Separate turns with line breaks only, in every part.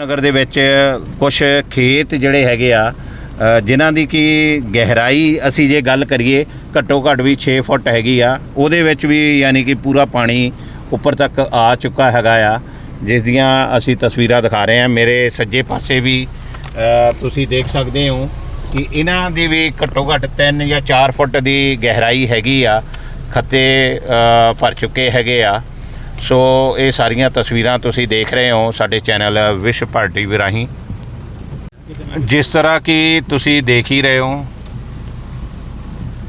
ਨਗਰ ਦੇ ਵਿੱਚ ਕੁਝ ਖੇਤ ਜਿਹੜੇ ਹੈਗੇ ਆ ਅ, ਜਿਨ੍ਹਾਂ ਦੀ ਕਿ ਗਹਿਰਾਈ ਅਸੀਂ ਜੇ ਗੱਲ ਕਰੀਏ ਘੱਟੋ ਘੱਟ ਵੀ 6 ਫੁੱਟ ਹੈਗੀ ਆ। ਉਹਦੇ ਵਿੱਚ ਵੀ ਯਾਨੀ ਕਿ ਪੂਰਾ ਪਾਣੀ ਉੱਪਰ ਤੱਕ ਆ ਚੁੱਕਾ ਹੈਗਾ ਆ। ਜਿਸ ਦੀਆਂ ਅਸੀਂ ਤਸਵੀਰਾਂ ਦਿਖਾ ਰਹੇ ਹਾਂ ਮੇਰੇ ਸੱਜੇ ਪਾਸੇ ਵੀ ਤੁਸੀਂ ਦੇਖ ਸਕਦੇ ਹੋ ਕਿ ਇਹਨਾਂ ਦੀ ਵੀ ਘੱਟੋ ਘੱਟ 3 ਜਾਂ 4 ਫੁੱਟ ਦੀ ਗਹਿਰਾਈ ਹੈਗੀ ਆ। ਖੱਤੇ ਭਰ ਚੁੱਕੇ ਹੈਗੇ ਆ। ਸੋ ਇਹ ਸਾਰੀਆਂ ਤਸਵੀਰਾਂ ਤੁਸੀਂ ਦੇਖ ਰਹੇ ਹੋ ਸਾਡੇ ਚੈਨਲ ਵਿਸ਼ ਪਾਰਟੀ ਵੀ ਰਾਹੀਂ। ਜਿਸ ਤਰ੍ਹਾਂ ਕਿ ਤੁਸੀਂ ਦੇਖ ਹੀ ਰਹੇ ਹੋ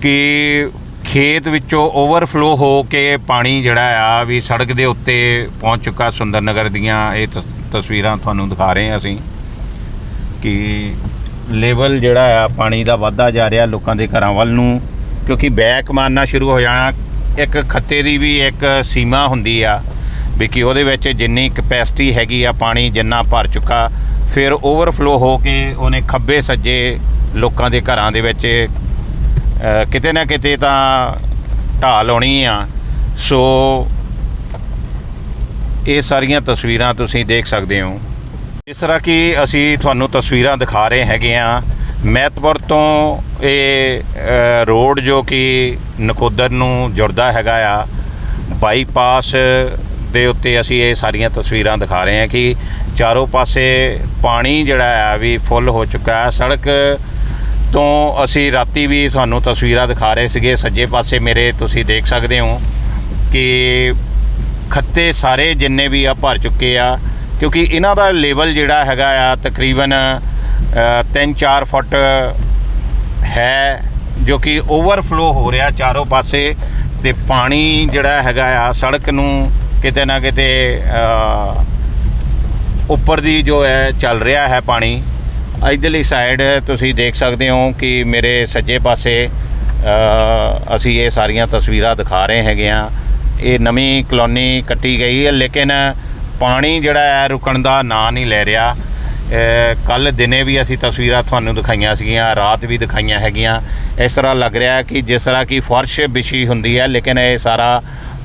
ਕਿ ਖੇਤ ਵਿੱਚੋਂ ਓਵਰਫਲੋ ਹੋ ਕੇ ਪਾਣੀ ਜਿਹੜਾ ਆ ਵੀ ਸੜਕ ਦੇ ਉੱਤੇ ਪਹੁੰਚ ਚੁੱਕਾ ਸੁੰਦਰ ਨਗਰ ਦੀਆਂ ਇਹ ਤਸ- ਤਸਵੀਰਾਂ ਤੁਹਾਨੂੰ ਦਿਖਾ ਰਹੇ ਹਾਂ ਅਸੀਂ ਕਿ ਲੈਵਲ ਜਿਹੜਾ ਆ ਪਾਣੀ ਦਾ ਵੱਧਦਾ ਜਾ ਰਿਹਾ ਲੋਕਾਂ ਦੇ ਘਰਾਂ ਵੱਲ ਨੂੰ ਕਿਉਂਕਿ ਬੈਕ ਮਾਰਨਾ ਸ਼ੁਰੂ ਹੋ ਜਾਣਾ ਇੱਕ ਖੱਤੇ ਦੀ ਵੀ ਇੱਕ ਸੀਮਾ ਹੁੰਦੀ ਆ ਵੀ ਕਿ ਉਹਦੇ ਵਿੱਚ ਜਿੰਨੀ ਕਪੈਸਿਟੀ ਹੈਗੀ ਆ ਪਾਣੀ ਜਿੰਨਾ ਭਰ ਚੁੱਕਾ, ਫਿਰ ਓਵਰਫਲੋ ਹੋ ਕੇ ਉਹਨੇ ਖੱਬੇ ਸੱਜੇ ਲੋਕਾਂ ਦੇ ਘਰਾਂ ਦੇ ਵਿੱਚ ਕਿਤੇ ਨਾ ਕਿਤੇ ਤਾਂ ਢਾਲ ਆਉਣੀ ਆ। ਸੋ ਇਹ ਸਾਰੀਆਂ ਤਸਵੀਰਾਂ ਤੁਸੀਂ ਦੇਖ ਸਕਦੇ ਹੋ। ਇਸ ਤਰ੍ਹਾਂ ਕਿ ਅਸੀਂ ਤੁਹਾਨੂੰ ਤਸਵੀਰਾਂ ਦਿਖਾ ਰਹੇ ਹੈਗੇ ਆ ਮਹਿਤਪੁਰ ਤੋਂ ਇਹ ਰੋਡ ਜੋ ਕਿ ਨਕੋਦਰ ਨੂੰ ਜੁੜਦਾ ਹੈਗਾ ਆ, ਬਾਈਪਾਸ ਦੇ ਉੱਤੇ ਅਸੀਂ ਇਹ ਸਾਰੀਆਂ ਤਸਵੀਰਾਂ ਦਿਖਾ ਰਹੇ ਹਾਂ ਕਿ ਚਾਰੋਂ ਪਾਸੇ ਪਾਣੀ ਜਿਹੜਾ ਆ ਵੀ ਫੁੱਲ ਹੋ ਚੁੱਕਾ ਹੈ। ਸੜਕ ਤੋਂ ਅਸੀਂ ਰਾਤੀ ਵੀ ਤੁਹਾਨੂੰ ਤਸਵੀਰਾਂ ਦਿਖਾ ਰਹੇ ਸੀਗੇ। ਸੱਜੇ ਪਾਸੇ ਮੇਰੇ ਤੁਸੀਂ ਦੇਖ ਸਕਦੇ ਹੋ ਕਿ ਖੱਤੇ ਸਾਰੇ ਜਿੰਨੇ ਵੀ ਆ ਭਰ ਚੁੱਕੇ ਆ, ਕਿਉਂਕਿ ਇਹਨਾਂ ਦਾ ਲੈਵਲ ਜਿਹੜਾ ਹੈਗਾ ਆ ਤਕਰੀਬਨ 3-4 ਫੁੱਟ ਹੈ ਜੋ ਕਿ ਓਵਰਫਲੋ ਹੋ ਰਿਹਾ ਚਾਰੋਂ ਪਾਸੇ ਤੇ ਪਾਣੀ ਜਿਹੜਾ ਹੈਗਾ ਆ, ਸੜਕ ਨੂੰ ਕਿਤੇ ਨਾ ਕਿਤੇ ਉੱਪਰ ਦੀ ਜੋ ਹੈ, ਚੱਲ ਰਿਹਾ ਹੈ ਪਾਣੀ। ਇਧਰਲੀ ਸਾਈਡ ਤੁਸੀਂ ਦੇਖ ਸਕਦੇ ਹੋ ਕਿ ਮੇਰੇ ਸੱਜੇ ਪਾਸੇ ਅਸੀਂ ਇਹ ਸਾਰੀਆਂ ਤਸਵੀਰਾਂ ਦਿਖਾ ਰਹੇ ਹੈਗੇ ਆ ਇਹ ਨਵੀਂ ਕਲੋਨੀ ਕੱਟੀ ਗਈ ਹੈ, ਲੇਕਿਨ ਪਾਣੀ ਜਿਹੜਾ ਹੈ, ਰੁਕਣ ਦਾ ਨਾਂ ਨਹੀਂ ਲੈ ਰਿਹਾ। ਕੱਲ ਦਿਨੇ ਵੀ ਅਸੀਂ ਤਸਵੀਰਾਂ ਤੁਹਾਨੂੰ ਦਿਖਾਈਆਂ ਸੀਗੀਆਂ, ਰਾਤ ਵੀ ਦਿਖਾਈਆਂ ਹੈਗੀਆਂ। ਇਸ ਤਰ੍ਹਾਂ ਲੱਗ ਰਿਹਾ ਹੈ ਕਿ ਜਿਸ ਤਰ੍ਹਾਂ ਕਿ ਫਰਸ਼ ਵਿਛੀ ਹੁੰਦੀ ਹੈ, ਲੇਕਿਨ ਇਹ ਸਾਰਾ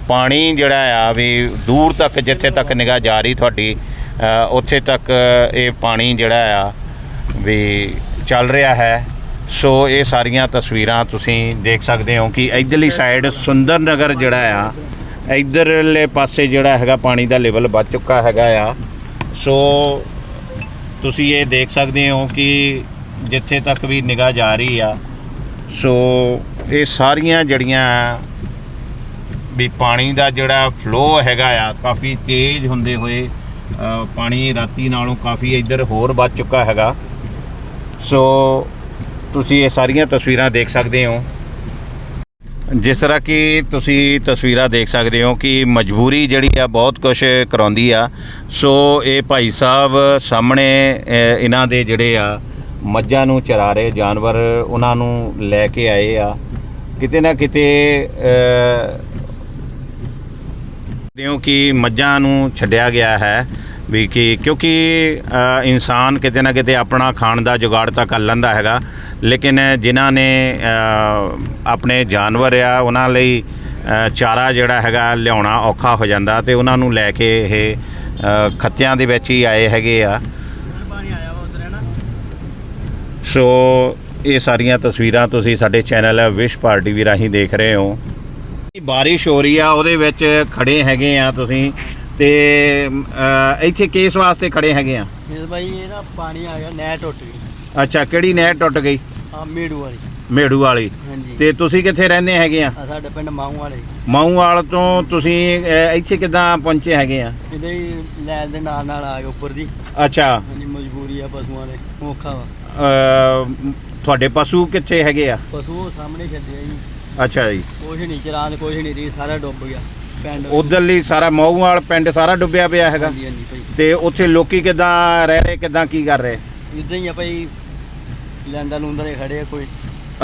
ਪਾਣੀ ਜਿਹੜਾ ਆ ਵੀ ਦੂਰ ਤੱਕ ਜਿੱਥੇ ਤੱਕ ਨਿਗਾਹ ਜਾ ਰਹੀ ਤੁਹਾਡੀ ਉੱਥੇ ਤੱਕ ਇਹ ਪਾਣੀ ਜਿਹੜਾ ਆ ਵੀ ਚੱਲ ਰਿਹਾ ਹੈ। ਸੋ ਇਹ ਸਾਰੀਆਂ ਤਸਵੀਰਾਂ ਤੁਸੀਂ ਦੇਖ ਸਕਦੇ ਹੋ ਕਿ ਇਧਰਲੀ ਸਾਈਡ ਸੁੰਦਰ ਨਗਰ ਜਿਹੜਾ ਆ, ਇਧਰਲੇ ਪਾਸੇ ਜਿਹੜਾ ਹੈਗਾ ਪਾਣੀ ਦਾ ਲੈਵਲ ਵੱਧ ਚੁੱਕਾ ਹੈਗਾ ਆ। ਸੋ ਤੁਸੀਂ ਇਹ ਦੇਖ ਸਕਦੇ ਹੋ ਕਿ ਜਿੱਥੇ ਤੱਕ ਵੀ ਨਿਗਾਹ ਜਾ ਰਹੀ ਆ, ਸੋ ਇਹ ਸਾਰੀਆਂ ਜੜੀਆਂ ਵੀ ਪਾਣੀ ਦਾ ਜਿਹੜਾ ਫਲੋ ਹੈਗਾ ਆ, ਕਾਫੀ ਤੇਜ਼ ਹੁੰਦੇ ਹੋਏ ਪਾਣੀ ਰਾਤੀ ਨਾਲੋਂ ਕਾਫੀ ਇੱਧਰ ਹੋਰ ਵੱਧ ਚੁੱਕਾ ਹੈਗਾ। ਸੋ ਤੁਸੀਂ ਇਹ ਸਾਰੀਆਂ ਤਸਵੀਰਾਂ ਦੇਖ ਸਕਦੇ ਹੋ। ਜਿਸ ਤਰ੍ਹਾਂ ਕਿ ਤੁਸੀਂ ਤਸਵੀਰਾਂ ਦੇਖ ਸਕਦੇ ਹੋ ਕਿ ਮਜਬੂਰੀ ਜਿਹੜੀ ਆ ਬਹੁਤ ਕੁਝ ਕਰਾਉਂਦੀ ਆ। ਸੋ ਇਹ ਭਾਈ ਸਾਹਿਬ ਸਾਹਮਣੇ ਇਹਨਾਂ ਦੇ ਜਿਹੜੇ ਆ, ਮੱਝਾਂ ਨੂੰ ਚਰਾ ਰਹੇ ਜਾਨਵਰ ਉਹਨਾਂ ਨੂੰ ਲੈ ਕੇ ਆਏ ਆ। ਕਿਤੇ ਨਾ ਕਿਤੇ ਦਿਓ ਕਿ ਮੱਝਾਂ ਨੂੰ ਛੱਡਿਆ ਗਿਆ ਹੈ। ਵੀ ਕਿ ਕਿਉਂਕਿ ਇਨਸਾਨ ਕਿਤੇ ਨਾ ਕਿਤੇ ਆਪਣਾ ਖਾਣ ਦਾ ਜੁਗਾੜ ਤਾਂ ਕਰ ਲੈਂਦਾ ਹੈਗਾ। ਲੇਕਿਨ ਜਿਨ੍ਹਾਂ ਨੇ ਆਪਣੇ ਜਾਨਵਰ ਆ, ਉਹਨਾਂ ਲਈ ਚਾਰਾ ਜਿਹੜਾ ਹੈਗਾ ਲਿਆਉਣਾ ਔਖਾ ਹੋ ਜਾਂਦਾ ਤੇ ਉਹਨਾਂ ਨੂੰ ਲੈ ਕੇ ਇਹ ਖੱਤਿਆਂ ਦੇ ਵਿੱਚ ਹੀ ਆਏ ਹੈਗੇ ਆ। ਸੋ, ਇਹ ਸਾਰੀਆਂ ਤਸਵੀਰਾਂ ਤੁਸੀਂ ਸਾਡੇ ਚੈਨਲ ਵਿਸ਼ ਪਾਰਟੀ ਵੀ ਰਾਹੀਂ ਦੇਖ ਰਹੇ ਹੋ। ਬਾਰਿਸ਼ ਹੋ ਰਹੀ ਆ, ਉਹਦੇ ਵਿੱਚ ਖੜੇ ਹੈਗੇ ਆ ਤੁਸੀਂ। ਤੇ ਅ, ਇੱਥੇ ਕਿਸ ਵਾਸਤੇ ਖੜੇ ਹੈਗੇ ਆ?
ਇਹ ਭਾਈ ਇਹ ਨਾ ਪਾਣੀ ਆ ਗਿਆ ਨਹਿਰ ਟੁੱਟ ਗਈ।
ਅੱਛਾ ਕਿਹੜੀ ਨਹਿਰ ਟੁੱਟ ਗਈ?
ਆ ਮੇੜੂ ਵਾਲੀ।
ਮੇੜੂ ਵਾਲੀ।
ਹਾਂਜੀ।
ਤੇ ਤੁਸੀਂ ਕਿੱਥੇ ਰਹਿੰਦੇ ਹੈਗੇ ਆ?
ਸਾਡੇ ਪਿੰਡ ਮਾਹੂ ਵਾਲੇ।
ਮਾਊਵਾਲ ਤੋਂ ਤੁਸੀਂ ਅ, ਇੱਥੇ ਕਿੱਦਾਂ ਪਹੁੰਚੇ ਹੈਗੇ ਆ?
ਇਹਦੇ ਹੀ ਲੈਣ ਦੇ ਨਾਲ ਨਾਲ ਆ ਗਏ ਉੱਪਰ ਦੀ।
ਅੱਛਾ।
ਹਾਂਜੀ ਮਜਬੂਰੀ ਆ ਪਸ਼ੂਆਂ ਦੇ ਔਖਾ ਵਾ।
ਅ, ਤੁਹਾਡੇ ਪਸ਼ੂ ਕਿੱਥੇ ਹੈਗੇ ਆ?
ਪਸ਼ੂ ਉਹ ਸਾਹਮਣੇ ਛੱਡੇ ਆ ਜੀ।
ਅੱਛਾ ਜੀ।
ਕੁਛ ਨਹੀਂ ਚਰਾਂ ਕੁਛ ਨਹੀਂ ਰਹੀ ਸਾਰਾ ਡੁੱਬ ਗਿਆ। ਪਿੰਡ
ਉਧਰਲੀ ਸਾਰਾ ਮਾਊਵਾਲ ਪਿੰਡ ਸਾਰਾ ਡੁੱਬਿਆ ਪਿਆ ਹੈਗਾ।
ਹਾਂਜੀ ਹਾਂਜੀ ਭਾਈ।
ਤੇ ਉੱਥੇ ਲੋਕੀ ਕਿੱਦਾਂ ਰਹਿ ਰਹੇ ਕਿੱਦਾਂ ਕੀ ਕਰ ਰਹੇ?
ਇਦਾਂ ਹੀ ਆ ਭਾਈ ਲੈਂਦਾ ਲੂੰਦਾ ਦੇ ਖੜੇ ਆ ਕੋਈ।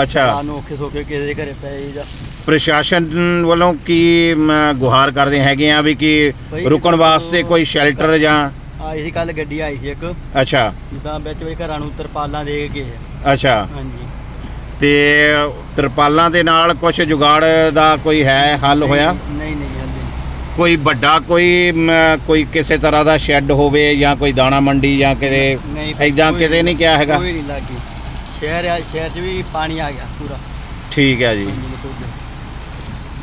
ਅੱਛਾ।
ਸਾਨੂੰ ਔਖੇ ਸੋਖੇ ਕਿਸੇ ਦੇ ਘਰੇ ਪਏ ਜਾਂ।
ਪ੍ਰਸ਼ਾਸਨ ਵੱਲੋਂ ਕੀ ਮ, ਗੁਹਾਰ ਕਰਦੇ ਹੈਗੇ ਆ ਵੀ ਕਿ
ਭਾਈ
ਰੁਕਣ ਵਾਸਤੇ ਕੋਈ ਸ਼ੈਲਟਰ ਜਾਂ
ਆਈ ਸੀ ਕੱਲ ਗੱਡੀ ਆਈ ਸੀ ਇੱਕ।
ਅੱਛਾ।
ਜਿੱਦਾਂ ਵਿੱਚ ਵੀ ਘਰਾਂ ਨੂੰ ਤਰਪਾਲਾਂ ਦੇ ਕੇ ਗਏ। ਆ।
ਅੱਛਾ।
ਹਾਂਜੀ।
ਤੇ ਤਰਪਾਲਾਂ ਦੇ ਨਾਲ ਕੁਝ ਜੁਗਾੜ ਦਾ ਕੋਈ ਹੈ ਹੱਲ ਹੋਇਆ?
ਨਹੀਂ
ਕੋਈ ਵੱਡਾ ਕੋਈ ਮ, ਕੋਈ ਕਿਸੇ ਤਰ੍ਹਾਂ ਦਾ ਸ਼ੈੱਡ ਹੋਵੇ ਜਾਂ ਕੋਈ ਦਾਣਾ ਮੰਡੀ ਜਾਂ ਕਿਤੇ
ਨਹੀਂ
ਐਦਾਂ
ਕੋਈ
ਕਿਤੇ ਨਹੀਂ ਕਿਹਾ ਹੈਗਾ?
ਕੋਈ ਨਹੀਂ ਲੱਗੀ। ਸ਼ਹਿਰ ਆ ਸ਼ਹਿਰ 'ਚ ਵੀ ਪਾਣੀ ਆ ਗਿਆ ਪੂਰਾ।
ਠੀਕ ਹੈ ਜੀ।
ਹਾਂਜੀ।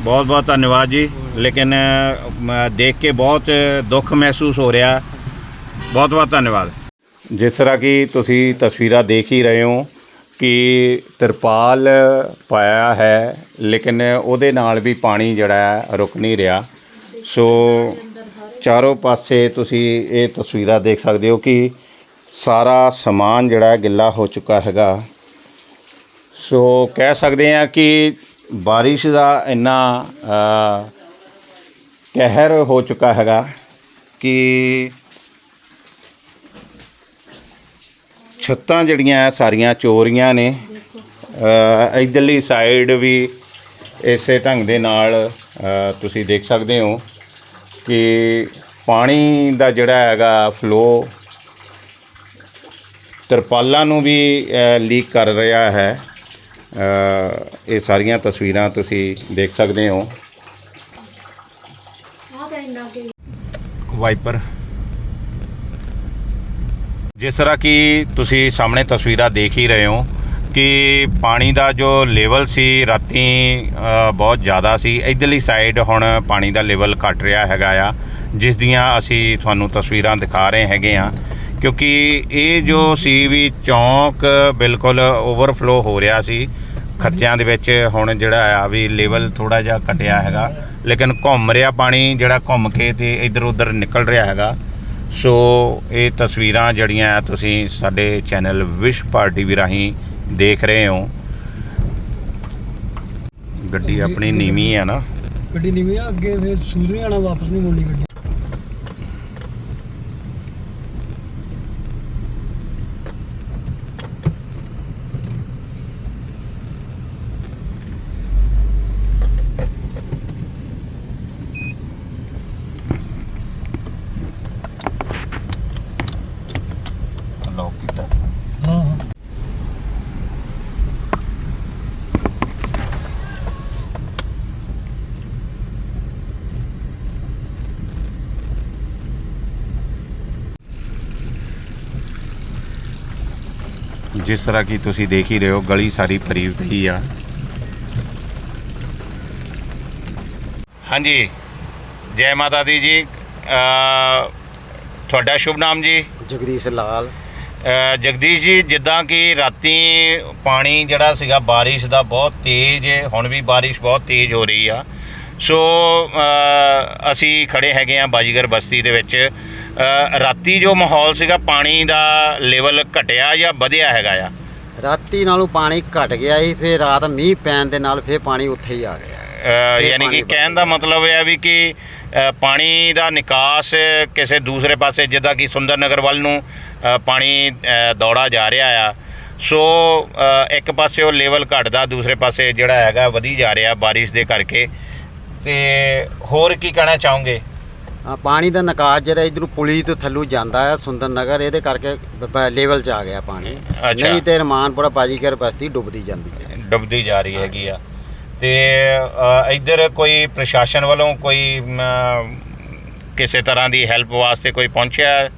ਬਹੁਤ ਬਹੁਤ ਧੰਨਵਾਦ ਜੀ। ਲੇਕਿਨ ਮ, ਦੇਖ ਕੇ ਬਹੁਤ ਦੁੱਖ ਮਹਿਸੂਸ ਹੋ ਰਿਹਾ। ਬਹੁਤ ਬਹੁਤ ਧੰਨਵਾਦ। ਜਿਸ ਤਰ੍ਹਾਂ ਕਿ ਤੁਸੀਂ ਤਸਵੀਰਾਂ ਦੇਖ ਹੀ ਰਹੇ ਹੋ ਕਿ ਤਰਪਾਲ ਪਾਇਆ ਹੈ ਲੇਕਿਨ ਉਹਦੇ ਨਾਲ ਵੀ ਪਾਣੀ ਜਿਹੜਾ ਹੈ ਰੁਕ ਨਹੀਂ ਰਿਹਾ। ਸੋ ਚਾਰੋਂ ਪਾਸੇ ਤੁਸੀਂ ਇਹ ਤਸਵੀਰਾਂ ਦੇਖ ਸਕਦੇ ਹੋ ਕਿ ਸਾਰਾ ਸਮਾਨ ਜਿਹੜਾ ਗਿੱਲਾ ਹੋ ਚੁੱਕਾ ਹੈਗਾ। ਸੋ ਕਹਿ ਸਕਦੇ ਹਾਂ ਕਿ ਬਾਰਿਸ਼ ਦਾ ਇੰਨਾ ਕਹਿਰ ਹੋ ਚੁੱਕਾ ਹੈਗਾ ਕਿ ਛੱਤਾਂ ਜਿਹੜੀਆਂ ਸਾਰੀਆਂ ਚੋਰੀਆਂ ਨੇ। ਅ, ਇੱਧਰਲੀ ਸਾਈਡ ਵੀ ਇਸੇ ਢੰਗ ਦੇ ਨਾਲ ਤੁਸੀਂ ਦੇਖ ਸਕਦੇ ਹੋ। ਕਿ ਪਾਣੀ ਦਾ ਜਿਹੜਾ ਹੈਗਾ ਫਲੋ ਤਰਪਾਲਾਂ ਨੂੰ ਵੀ ਲੀਕ ਕਰ ਰਿਹਾ ਹੈ। ਇਹ ਸਾਰੀਆਂ ਤਸਵੀਰਾਂ ਤੁਸੀਂ ਦੇਖ ਸਕਦੇ ਹੋ। ਵਾਈਪਰ ਜਿਸ ਤਰ੍ਹਾਂ ਕਿ ਤੁਸੀਂ ਸਾਹਮਣੇ ਤਸਵੀਰਾਂ ਦੇਖ ਹੀ ਰਹੇ ਹੋ ਕਿ ਪਾਣੀ ਦਾ ਜੋ ਲੈਵਲ ਸੀ ਰਾਤੀ ਬਹੁਤ ਜ਼ਿਆਦਾ ਸੀ। ਇਧਰਲੀ ਸਾਈਡ ਹੁਣ ਪਾਣੀ ਦਾ ਲੈਵਲ ਘਟ ਰਿਹਾ ਹੈਗਾ ਆ, ਜਿਸ ਦੀਆਂ ਅਸੀਂ ਤੁਹਾਨੂੰ ਤਸਵੀਰਾਂ ਦਿਖਾ ਰਹੇ ਹੈਗੇ ਆ। ਕਿਉਂਕਿ ਇਹ ਜੋ ਸੀ ਵੀ ਚੌਂਕ ਬਿਲਕੁਲ ਓਵਰਫਲੋ ਹੋ ਰਿਹਾ ਸੀ। ਖੱਤਿਆਂ ਦੇ ਵਿੱਚ ਹੁਣ ਜਿਹੜਾ ਆ ਵੀ ਲੈਵਲ ਥੋੜਾ ਜਿਹਾ ਘਟਿਆ ਹੈਗਾ, ਲੇਕਿਨ ਘੁੰਮ ਰਿਹਾ ਪਾਣੀ ਜਿਹੜਾ ਘੁੰਮ ਕੇ ਤੇ ਇਧਰ ਉਧਰ ਨਿਕਲ ਰਿਹਾ ਹੈਗਾ। ਸੋ ਇਹ ਤਸਵੀਰਾਂ ਜਿਹੜੀਆਂ ਆ ਤੁਸੀਂ ਸਾਡੇ ਚੈਨਲ ਵਿਸ਼ ਪਾਰਟੀ ਵੀ ਰਾਹੀਂ ਦੇਖ ਰਹੇ ਹੋ। ਗੱਡੀ ਆਪਣੀ ਨੀਵੀਂ ਆ ਨਾ।
ਗੱਡੀ ਨੀਵੀਂ ਆ ਅੱਗੇ ਫਿਰ ਸੂਦ ਨਹੀਂ ਆਣਾ ਵਾਪਸ ਨਹੀਂ ਮੁੜਨੀ ਗੱਡੀ
ਲੌਕ ਕੀਤਾ
ਹਾਂ ਹਾਂ
ਜਿਸ ਤਰ੍ਹਾਂ ਕਿ ਤੁਸੀਂ ਦੇਖ ਹੀ ਰਹੇ ਹੋ ਗਲੀ ਸਾਰੀ ਭਰੀ ਪਈ ਆ। ਹਾਂਜੀ ਜੈ ਮਾਤਾ ਦੀ ਜੀ। ਅ, ਤੁਹਾਡਾ ਸ਼ੁਭ ਨਾਮ ਜੀ?
ਜਗਦੀਸ਼ ਲਾਲ।
ਅ, ਜਗਦੀਸ਼ ਜੀ ਜਿੱਦਾਂ ਕਿ ਰਾਤੀ ਪਾਣੀ ਜਿਹੜਾ ਸੀਗਾ ਬਾਰਿਸ਼ ਦਾ ਬਹੁਤ ਤੇਜ਼ ਹੁਣ ਵੀ ਬਾਰਿਸ਼ ਬਹੁਤ ਤੇਜ਼ ਹੋ ਰਹੀ ਆ। ਸੋ ਅਸੀਂ ਖੜੇ ਹੈਗੇ ਆ ਬਾਜੀਗਰ ਬਸਤੀ ਦੇ ਵਿੱਚ। ਰਾਤੀ ਜੋ ਮਾਹੌਲ ਸੀਗਾ ਪਾਣੀ ਦਾ ਲੈਵਲ ਘਟਿਆ ਜਾਂ ਵਧਿਆ ਹੈਗਾ ਆ?
ਰਾਤੀ ਨਾਲੋਂ ਪਾਣੀ ਘਟ ਗਿਆ ਸੀ ਫਿਰ ਰਾਤ ਮੀਂਹ ਪੈਣ ਦੇ ਨਾਲ ਫਿਰ ਪਾਣੀ ਉੱਥੇ ਹੀ ਆ ਗਿਆ।
ਯਾਨੀ ਕਿ ਕਹਿਣ ਦਾ ਮਤਲਬ ਇਹ ਹੈ ਵੀ ਕਿ ਪਾਣੀ ਦਾ ਨਿਕਾਸ ਕਿਸੇ ਦੂਸਰੇ ਪਾਸੇ ਜਿੱਦਾਂ ਕਿ ਸੁੰਦਰ ਨਗਰ ਵੱਲ ਨੂੰ ਪਾਣੀ ਦੌੜਾ ਜਾ ਰਿਹਾ ਆ। ਸੋ ਇੱਕ ਪਾਸੇ ਉਹ ਲੈਵਲ ਘਟਦਾ ਦੂਸਰੇ ਪਾਸੇ ਜਿਹੜਾ ਹੈਗਾ ਵਧੀ ਜਾ ਰਿਹਾ ਬਾਰਿਸ਼ ਦੇ ਕਰਕੇ। ਤੇ ਹੋਰ ਕੀ ਕਹਿਣਾ ਚਾਹੋਗੇ?
ਆ ਪਾਣੀ ਦਾ ਨਿਕਾਸ ਜਿਹੜਾ ਇਧਰੋਂ ਪੁਲੀ ਤੋਂ ਥੱਲੂ ਜਾਂਦਾ ਹੈ ਸੁੰਦਰ ਨਗਰ ਇਹਦੇ ਕਰਕੇ ਲੈਵਲ 'ਚ ਆ ਗਿਆ ਪਾਣੀ।
ਅੱਛਾ।
ਨਹੀਂ ਤੇ ਰਮਾਨਪੁਰਾ ਬਾਜੀਗਰ ਬਸਤੀ ਡੁੱਬਦੀ ਜਾਂਦੀ ਹੈ।
ਡੁੱਬਦੀ ਜਾ ਰਹੀ ਹੈਗੀ ਆ। ਤੇ ਅ, ਇੱਧਰ ਕੋਈ ਪ੍ਰਸ਼ਾਸਨ ਵੱਲੋਂ ਕੋਈ ਮ, ਕਿਸੇ ਤਰ੍ਹਾਂ ਦੀ ਹੈਲਪ ਵਾਸਤੇ ਕੋਈ ਪਹੁੰਚਿਆ?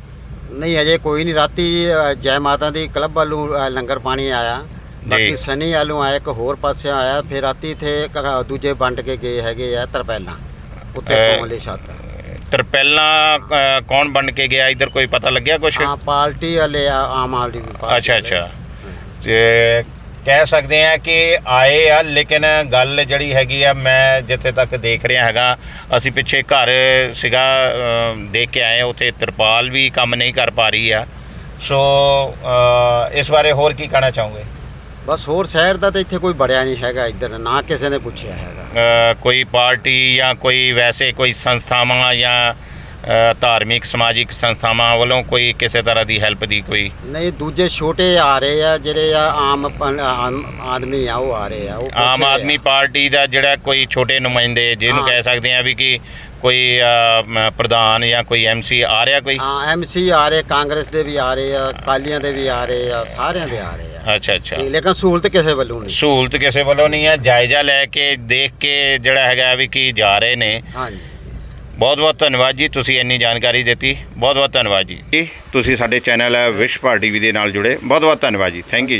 ਨਹੀਂ ਅਜੇ ਕੋਈ ਨਹੀਂ। ਰਾਤੀ ਅ, ਜੈ ਮਾਤਾ ਦੀ ਕਲੱਬ ਵੱਲੋਂ ਅ, ਲੰਗਰ ਪਾਣੀ ਆਇਆ। ਬਾਕੀ ਸਨੀ ਵੱਲੋਂ ਆਇਆ ਇੱਕ ਹੋਰ ਪਾਸੇ ਆਇਆ ਫਿਰ ਰਾਤੀ ਇੱਥੇ ਦੂਜੇ ਵੰਡ ਕੇ ਗਏ ਹੈਗੇ ਆ ਤਰਪੈਲਾਂ। ਉੱਤੇ ਲਈ ਛੱਤ।
ਤਰਪੈਲਾਂ ਕੌਣ ਬਣ ਕੇ ਗਿਆ? ਇੱਧਰ ਕੋਈ ਪਤਾ ਲੱਗਿਆ ਕੁਛ?
ਹਾਂ ਪਾਰਟੀ ਵਾਲੇ ਆ ਆਮ ਆਦਮੀ ਪਾਰਟੀ
ਅੱਛਾ। ਅੱਛਾ। ਤੇ ਕਹਿ ਸਕਦੇ ਆ ਕਿ ਆਏ ਆ ਲੇਕਿਨ ਗੱਲ ਜਿਹੜੀ ਹੈਗੀ ਆ ਮੈਂ ਜਿੱਥੇ ਤੱਕ ਦੇਖ ਰਿਹਾ ਹੈਗਾ ਅਸੀਂ ਪਿੱਛੇ ਘਰ ਸੀਗਾ ਦੇਖ ਕੇ ਆਏ ਉੱਥੇ ਤਰਪਾਲ ਵੀ ਕੰਮ ਨਹੀਂ ਕਰ ਪਾ ਰਹੀ ਆ। ਸੋ ਇਸ ਬਾਰੇ ਹੋਰ ਕੀ ਕਹਿਣਾ ਚਾਹੋਗੇ?
ਬਸ ਹੋਰ ਸ਼ਹਿਰ ਦਾ ਤਾਂ ਇੱਥੇ ਕੋਈ ਬੜਿਆ ਨਹੀਂ ਹੈਗਾ ਇੱਧਰ ਨਾ ਕਿਸੇ ਨੇ ਪੁੱਛਿਆ ਹੈਗਾ।
ਅ, ਕੋਈ ਪਾਰਟੀ ਜਾਂ ਕੋਈ ਵੈਸੇ ਕੋਈ ਸੰਸਥਾਵਾਂ ਜਾਂ ਧਾਰਮਿਕ ਸਮਾਜਿਕ ਸੰਸਥਾਵਾਂ ਵੱਲੋਂ ਕੋਈ ਕਿਸੇ ਤਰ੍ਹਾਂ ਦੀ ਹੈਲਪ ਦੀ ਕੋਈ?
ਨਹੀਂ ਦੂਜੇ ਛੋਟੇ ਆ ਰਹੇ ਆ ਜਿਹੜੇ ਆ ਆਮ ਪਨ- ਆਮ ਆਦਮੀ ਆ ਉਹ ਆ ਰਹੇ ਆ ਉਹ ਪੁੱਛ
ਆਮ
ਰਹੇ ਆ।
ਆਦਮੀ ਪਾਰਟੀ ਦਾ ਜਿਹੜਾ ਕੋਈ ਛੋਟੇ ਨੁਮਾਇੰਦੇ ਜਿਹਨੂੰ
ਹਾਂ।
ਕਹਿ ਸਕਦੇ ਆ ਵੀ ਕਿ ਕੋਈ ਅ, ਮ, ਪ੍ਰਧਾਨ ਜਾਂ ਕੋਈ ਐਮਸੀ ਆ ਰਿਹਾ ਕੋਈ?
ਹਾਂ ਐਮਸੀ ਆ ਰਹੇ ਕਾਂਗਰਸ ਦੇ ਵੀ ਆ ਰਹੇ ਆ ਅਕਾਲੀਆਂ ਦੇ ਵੀ ਆ ਰਹੇ ਆ ਸਾਰਿਆਂ ਦੇ ਆ ਰਹੇ ਆ।
ਅੱਛਾ ਅੱਛਾ।
ਲੇਕਿਨ ਸਹੂਲਤ ਕਿਸੇ ਵੱਲੋਂ ਨਹੀਂ।
ਸਹੂਲਤ ਕਿਸੇ ਵੱਲੋਂ ਨਹੀਂ ਹੈ ਜਾਇਜ਼ਾ ਲੈ ਕੇ ਦੇਖ ਕੇ ਜਿਹੜਾ ਹੈਗਾ ਵੀ ਕੀ ਜਾ ਰਹੇ ਨੇ।
ਹਾਂਜੀ।
ਬਹੁਤ ਬਹੁਤ ਧੰਨਵਾਦ ਜੀ, ਤੁਸੀਂ ਇੰਨੀ ਜਾਣਕਾਰੀ ਦਿੱਤੀ। ਬਹੁਤ ਬਹੁਤ ਧੰਨਵਾਦ ਜੀ। ਤੁਸੀਂ ਸਾਡੇ ਚੈਨਲ ਵਿਸ਼ ਭਾਰ ਟੀਵੀ ਦੇ ਨਾਲ ਜੁੜੇ। ਬਹੁਤ ਬਹੁਤ ਧੰਨਵਾਦ ਜੀ। Thank you